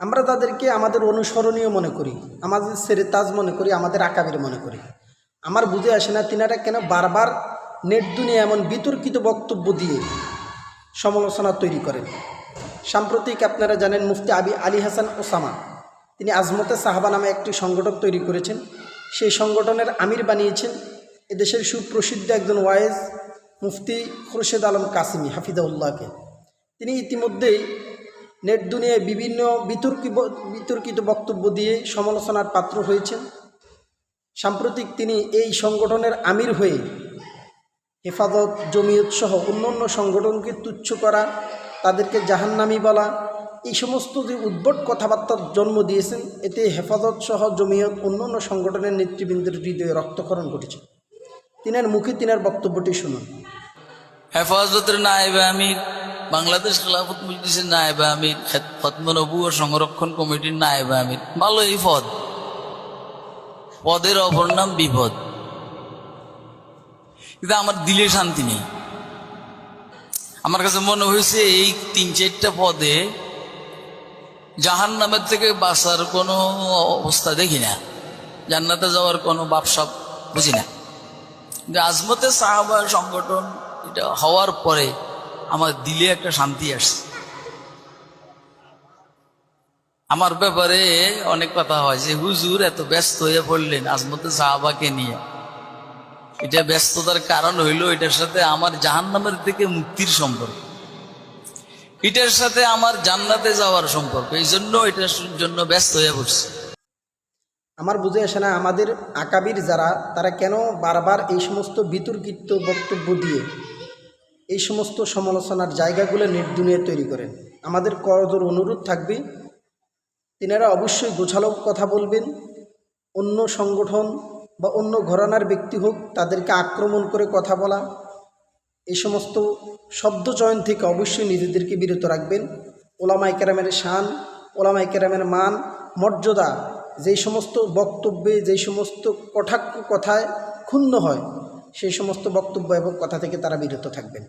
আমরা তাদেরকে আমাদের অনুসরণীয় মনে করি, আমাদের সেরেতাজ মনে করি, আমাদের আকাবের মনে করি। আমার বুঝে আসে না তিনারা কেন বারবার নেট দুনিয়া এমন বিতর্কিত বক্তব্য দিয়ে সমালোচনা তৈরি করেন। সাম্প্রতিক আপনারা জানেন মুফতি আবি আলী হাসান ওসামা, তিনি আজমতে সাহাবা নামে একটি সংগঠন তৈরি করেছেন। সেই সংগঠনের আমির বানিয়েছেন এদেশের সুপ্রসিদ্ধ একজন ওয়াইজ মুফতি খুরশেদ আলম কাসিমি হাফিজাউল্লাহকে। তিনি ইতিমধ্যেই নেট দুনিয়ায় বিভিন্ন বিতর্কি বিতর্কিত বক্তব্য দিয়ে সমালোচনার পাত্র হয়েছেন। সাম্প্রতিক তিনি এই সংগঠনের আমির হয়ে হেফাজত, জমিয়ত সহ অন্যান্য সংগঠনকে তুচ্ছ করা, তাদেরকে জাহান্নামি বলা, এই সমস্ত যে উদ্ভট কথাবার্তার জন্ম দিয়েছেন, এতে হেফাজত সহ জমিয়ত অন্যান্য সংগঠনের নেতৃবৃন্দের হৃদয়ে রক্তক্ষরণ ঘটেছে। তিনার মুখে তিনার বক্তব্যটি শুনুন। হেফাজতের নায়েবে আমির বাংলাদেশ খেলাফত মজলিসের নায়েবে আমির খতমনবু ও সংরক্ষণ কমিটির নায়েবে আমির। ভালো এই পদ। পদের অপর নাম বিপদ। কিন্তু আমার দিলে শান্তি নেই। আমার কাছে মনে হয়েছে এই তিন চারটা পদে জাহান নামের থেকে বাঁচার কোনো অবস্থা দেখি না। জান্নাতে যাওয়ার কোনো বাপসাপ বুঝি না। আজমতে সাহাবা সংগঠন এটা হওয়ার পরে আমার দিলে একটা শান্তি আসছে আমার ব্যাপারে অনেক কথা হয় যে, হুজুর, এত ব্যস্ত হয়ে পড়লেন আজমতে সাহাবাকে নিয়ে। এটা ব্যস্ততার কারণ হইল এটার সাথে আমার জাহান্নামের থেকে মুক্তির সম্পর্ক। এটার সাথে আমার জান্নাতে যাওয়ার সম্পর্ক। এই জন্য এটার জন্য ব্যস্ত হয়ে পড়ছে। আমার বুঝে আসে না আমাদের আকাবির যারা, তারা কেন বারবার এই সমস্ত বিতর্কিত বক্তব্য দিয়ে এই সমস্ত সমালোচনার জায়গাগুলো নেট দুনিয়া তৈরি করেন। আমাদের করজোর অনুরোধ থাকবে, তিনারা অবশ্যই গোছালো কথা বলবেন, অন্য সংগঠন বা অন্য ঘরানার ব্যক্তি হোক, তাদেরকে আক্রমণ করে কথা বলা, এই সমস্ত শব্দ শব্দচয়ন থেকে অবশ্যই নিজেদেরকে বিরত রাখবেন। ওলামাই কেরামের শান ওলামাই কেরামের মান, মর্যাদা, যেই সমস্ত বক্তব্যে, যেই সমস্ত কটাক্ষ কথায় ক্ষুণ্ণ হয়, সেই সমস্ত বক্তব্য এবং কথা থেকে তারা বিরত থাকবেন।